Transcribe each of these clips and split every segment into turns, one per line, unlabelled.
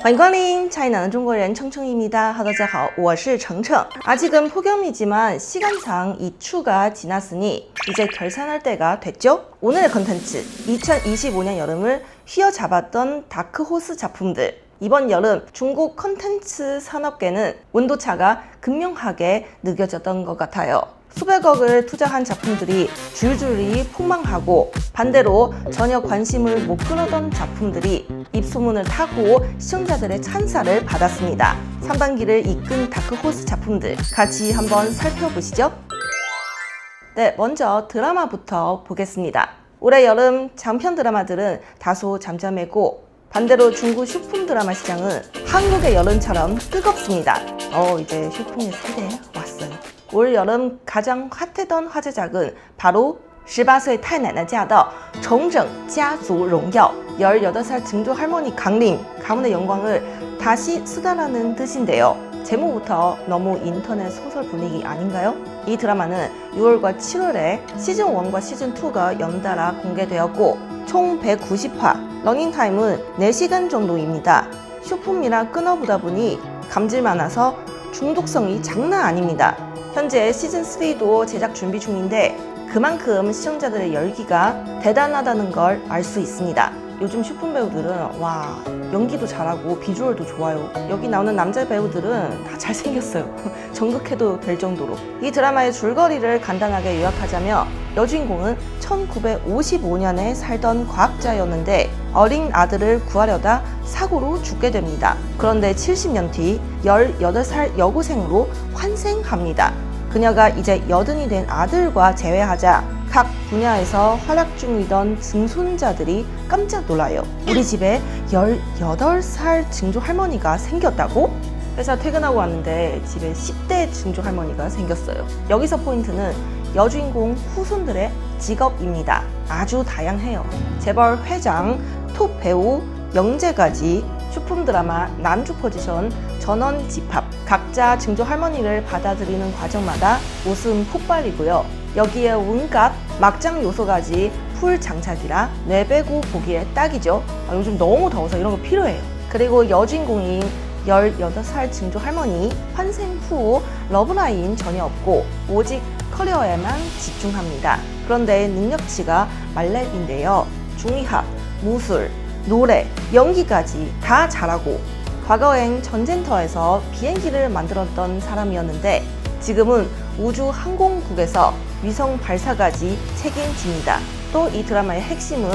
欢迎光临 차이나는 중국인 청청입니다. 大家好,我是 청청. 아직은 폭염이지만 시간상 이 추가 지났으니 이제 결산할 때가 됐죠? 오늘의 컨텐츠 2025년 여름을 휘어잡았던 다크호스 작품들 이번 여름 중국 컨텐츠 산업계는 온도차가 극명하게 느껴졌던 것 같아요. 수백억을 투자한 작품들이 줄줄이 폭망하고 반대로 전혀 관심을 못 끌어던 작품들이 입소문을 타고 시청자들의 찬사를 받았습니다. 상반기를 이끈 다크호스 작품들 같이 한번 살펴보시죠. 네, 먼저 드라마부터 보겠습니다. 올해 여름 장편 드라마들은 다소 잠잠했고 반대로 중국 쇼품 드라마 시장은 한국의 여름처럼 뜨겁습니다. 어, 이제 쇼풍의 세대. 올 여름 가장 핫했던 화제작은 바로 18岁太奶奶驾到重整家族荣耀 18살 증조 할머니 강림 가문의 영광을 다시 수달하는 뜻인데요. 제목부터 너무 인터넷 소설 분위기 아닌가요? 이 드라마는 6월과 7월에 시즌 1과 시즌 2가 연달아 공개되었고 총 190화, 러닝타임은 4시간 정도입니다. 쇼폼이라 끊어보다 보니 감질 많아서 중독성이 장난 아닙니다. 현재 시즌3도 제작 준비 중인데 그만큼 시청자들의 열기가 대단하다는 걸 알 수 있습니다. 요즘 슈품 배우들은 와 연기도 잘하고 비주얼도 좋아요. 여기 나오는 남자 배우들은 다 잘생겼어요. 전극해도 될 정도로. 이 드라마의 줄거리를 간단하게 요약하자면 여주인공은 1955년에 살던 과학자였는데 어린 아들을 구하려다 사고로 죽게 됩니다. 그런데 70년 뒤 18살 여고생으로 환생합니다. 그녀가 이제 여든이 된 아들과 재회하자 각 분야에서 활약 중이던 증손자들이 깜짝 놀라요. 우리 집에 18살 증조 할머니가 생겼다고? 회사 퇴근하고 왔는데 집에 10대 증조 할머니가 생겼어요. 여기서 포인트는 여주인공 후손들의 직업입니다. 아주 다양해요. 재벌 회장, 톱 배우, 영재까지 쇼품 드라마 남주 포지션 전원 집합 각자 증조 할머니를 받아들이는 과정마다 웃음 폭발이고요. 여기에 온갖 막장 요소까지 풀 장착이라 내배구 보기에 딱이죠. 아, 요즘 너무 더워서 이런 거 필요해요. 그리고 여주인공인 18살 증조 할머니 환생 후 러브라인 전혀 없고 오직 커리어에만 집중합니다. 그런데 능력치가 말렙인데요. 중의학, 무술, 노래, 연기까지 다 잘하고 과거엔 전쟁터에서 비행기를 만들었던 사람이었는데 지금은 우주 항공국에서 위성 발사까지 책임집니다. 또 이 드라마의 핵심은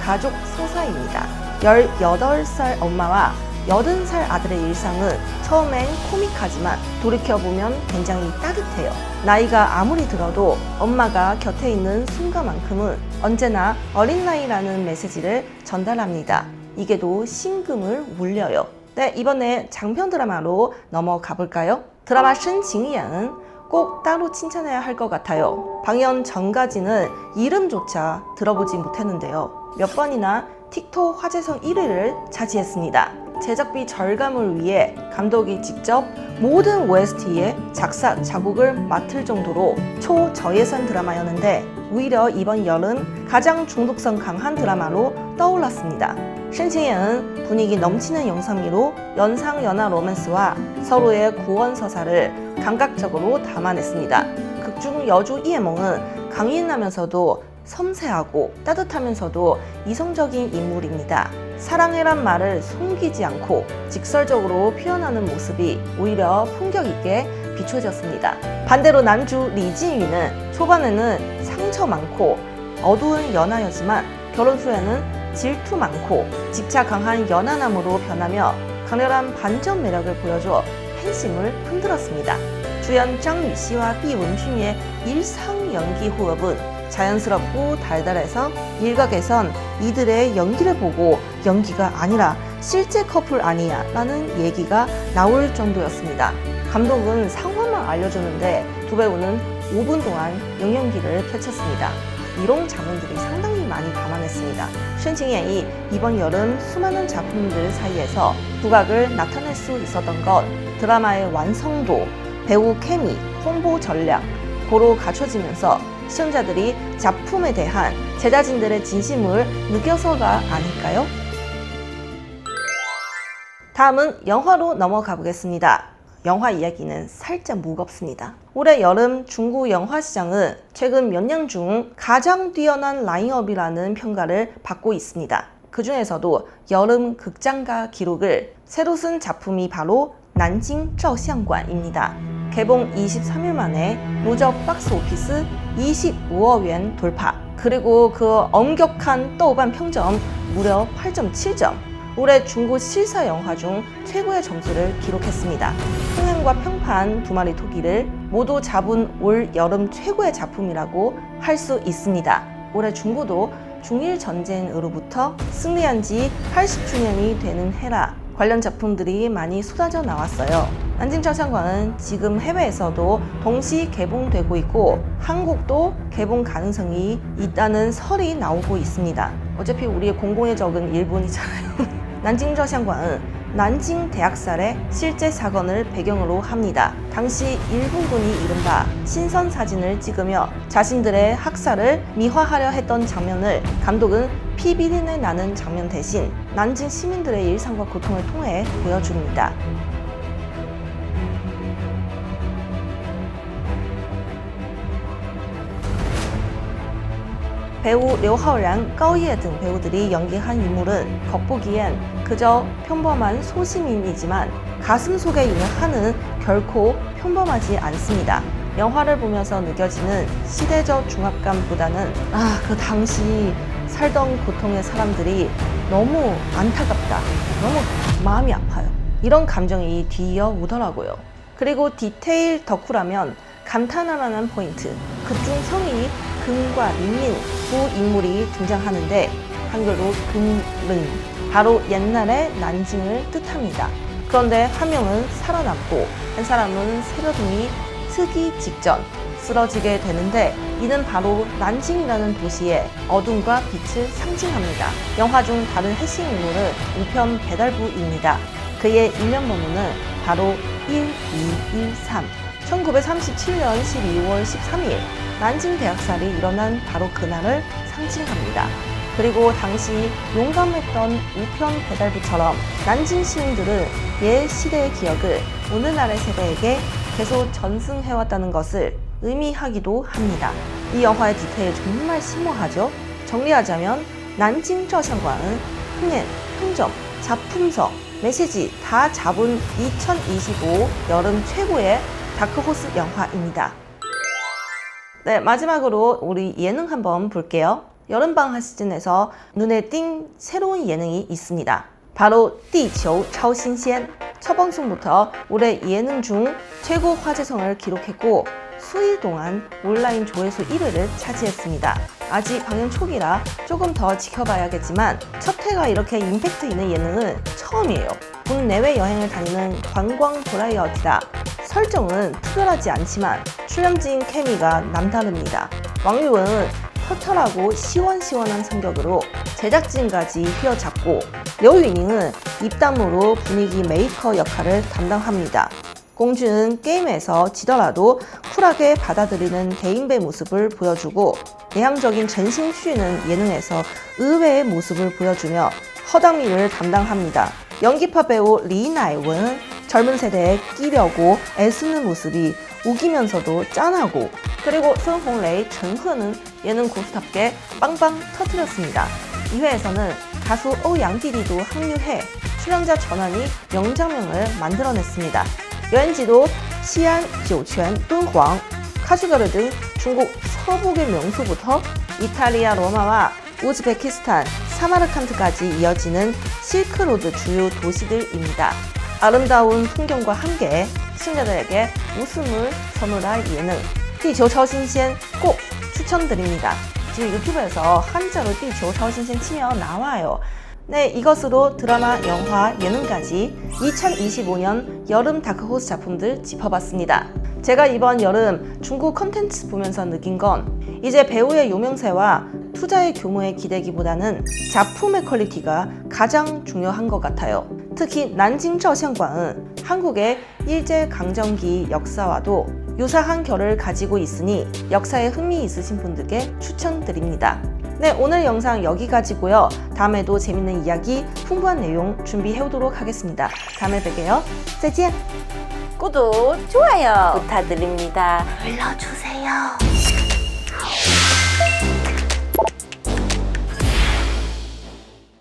가족 서사입니다. 18살 엄마와 80살 아들의 일상은 처음엔 코믹하지만 돌이켜보면 굉장히 따뜻해요. 나이가 아무리 들어도 엄마가 곁에 있는 순간만큼은 언제나 어린 나이라는 메시지를 전달합니다. 이게도 심금을 울려요. 네, 이번에 장편 드라마로 넘어가 볼까요? 드라마 신징이는 꼭 따로 칭찬해야 할 것 같아요. 방연 전까지는 이름조차 들어보지 못했는데요. 몇 번이나 틱톡 화제성 1위를 차지했습니다. 제작비 절감을 위해 감독이 직접 모든 OST의 작사, 작곡을 맡을 정도로 초저예산 드라마였는데 오히려 이번 여름 가장 중독성 강한 드라마로 떠올랐습니다. 신칭은 분위기 넘치는 영상미로 연상 연하 로맨스와 서로의 구원 서사를 감각적으로 담아냈습니다. 극중 여주 이해몽은 강인하면서도 섬세하고 따뜻하면서도 이성적인 인물입니다. 사랑해란 말을 숨기지 않고 직설적으로 표현하는 모습이 오히려 품격 있게 비춰졌습니다. 반대로 남주 리지유는 초반에는 상처 많고 어두운 연하였지만 결혼 후에는 질투 많고 집착 강한 연하남으로 변하며 강렬한 반전 매력을 보여줘 팬심을 흔들었습니다. 주연 장유 씨와 비원준의 일상 연기 호흡은 자연스럽고 달달해서 일각에선 이들의 연기를 보고 연기가 아니라 실제 커플 아니야 라는 얘기가 나올 정도였습니다. 감독은 상황만 알려주는데 두 배우는 5분 동안 영연기를 펼쳤습니다. 이런 장면들이 상당히 많이 담아냈습니다. 신칭연이 이번 여름 수많은 작품들 사이에서 두각을 나타낼 수 있었던 것 드라마의 완성도, 배우 케미, 홍보 전략 고루 갖춰지면서 시청자들이 작품에 대한 제작진들의 진심을 느껴서가 아닐까요? 다음은 영화로 넘어가 보겠습니다. 영화 이야기는 살짝 무겁습니다. 올해 여름 중국 영화 시장은 최근 몇 년 중 가장 뛰어난 라인업이라는 평가를 받고 있습니다. 그 중에서도 여름 극장가 기록을 새로 쓴 작품이 바로 난징 쩌샹관입니다. 개봉 23일 만에 누적 박스 오피스 25억 엔 돌파. 그리고 그 엄격한豆瓣 평점 무려 8.7점. 올해 중고 실사 영화 중 최고의 점수를 기록했습니다. 흥행과 평판 두 마리 토끼를 모두 잡은 올 여름 최고의 작품이라고 할 수 있습니다. 올해 중고도 중일 전쟁으로부터 승리한 지 80주년이 되는 해라 관련 작품들이 많이 쏟아져 나왔어요. 안진철상관은 지금 해외에서도 동시 개봉되고 있고 한국도 개봉 가능성이 있다는 설이 나오고 있습니다. 어차피 우리의 공공의 적은 일본이잖아요. 난징저샹관은 난징 대학살의 실제 사건을 배경으로 합니다. 당시 일본군이 이른바 신선 사진을 찍으며 자신들의 학살을 미화하려 했던 장면을 감독은 피비린내 나는 장면 대신 난징 시민들의 일상과 고통을 통해 보여줍니다. 배우 려하오랑, 까오예 등 배우들이 연기한 인물은 겉보기엔 그저 평범한 소시민이지만 가슴 속에 있는 한은 결코 평범하지 않습니다. 영화를 보면서 느껴지는 시대적 중압감보다는 아, 그 당시 살던 고통의 사람들이 너무 안타깝다. 너무 마음이 아파요. 이런 감정이 뒤이어 오더라고요. 그리고 디테일 덕후라면 만한 포인트. 극중 성이 금과 민민 두 인물이 등장하는데 한글로 금른 바로 옛날의 난징을 뜻합니다. 그런데 한 명은 살아남고 한 사람은 새벽이 트기 직전 쓰러지게 되는데 이는 바로 난징이라는 도시의 어둠과 빛을 상징합니다. 영화 중 다른 핵심 인물은 우편 배달부입니다. 그의 일면 번호는 바로 1213. 1937년 12월 13일 난징 대학살이 일어난 바로 그날을 상징합니다. 그리고 당시 용감했던 우편 배달부처럼 난징 시민들은 옛 시대의 기억을 오늘날의 세대에게 계속 전승해왔다는 것을 의미하기도 합니다. 이 영화의 디테일 정말 심오하죠? 정리하자면 난징 저상관은 흥행, 흥점, 작품성, 메시지 다 잡은 2025 여름 최고의 다크호스 영화입니다. 네, 마지막으로 우리 예능 한번 볼게요. 여름방학 시즌에서 눈에 띈 새로운 예능이 있습니다. 바로 地球 超新鲜. 첫 방송부터 올해 예능 중 최고 화제성을 기록했고 수일 동안 온라인 조회수 1위를 차지했습니다. 아직 방영 초기라 조금 더 지켜봐야겠지만 첫 회가 이렇게 임팩트 있는 예능은 처음이에요. 국내외 여행을 다니는 관광 브라이어티다. 설정은 특별하지 않지만 출연진 케미가 남다릅니다. 왕유은 털털하고 시원시원한 성격으로 제작진까지 휘어잡고 려유닝은 입담으로 분위기 메이커 역할을 담당합니다. 공주는 게임에서 지더라도 쿨하게 받아들이는 대인배 모습을 보여주고 내향적인 전신 쉬는 예능에서 의외의 모습을 보여주며 허당미를 담당합니다. 연기파 배우 리나이은 젊은 세대에 끼려고 애쓰는 모습이 우기면서도 짠하고 그리고 손홍레이, 정흐는 예능 고수답게 빵빵 터트렸습니다. 이 회에서는 가수 오양디디도 합류해 출연자 전환이 명장면을 만들어냈습니다. 여행지도 시안, 조천, 敦煌, 카슈가르 등 중국 서북의 명소부터 이탈리아 로마와 우즈베키스탄, 사마르칸트까지 이어지는 실크로드 주요 도시들입니다. 아름다운 풍경과 함께 시청자들에게 웃음을 선물할 예능 띠조超新鲜꼭 추천드립니다. 지금 유튜브에서 한자로 띠조 超新鲜 치면 나와요. 네, 이것으로 드라마, 영화, 예능까지 2025년 여름 다크호스 작품들 짚어봤습니다. 제가 이번 여름 중국 컨텐츠 보면서 느낀 건 이제 배우의 유명세와 투자의 규모에 기대기보다는 작품의 퀄리티가 가장 중요한 것 같아요. 특히 난징저 샹관은 한국의 일제 강점기 역사와도 유사한 결을 가지고 있으니 역사에 흥미 있으신 분들께 추천드립니다. 네, 오늘 영상 여기까지고요. 다음에도 재밌는 이야기, 풍부한 내용 준비해 오도록 하겠습니다. 다음에 뵐게요. 짜잔!
구독, 좋아요 부탁드립니다. 눌러주세요.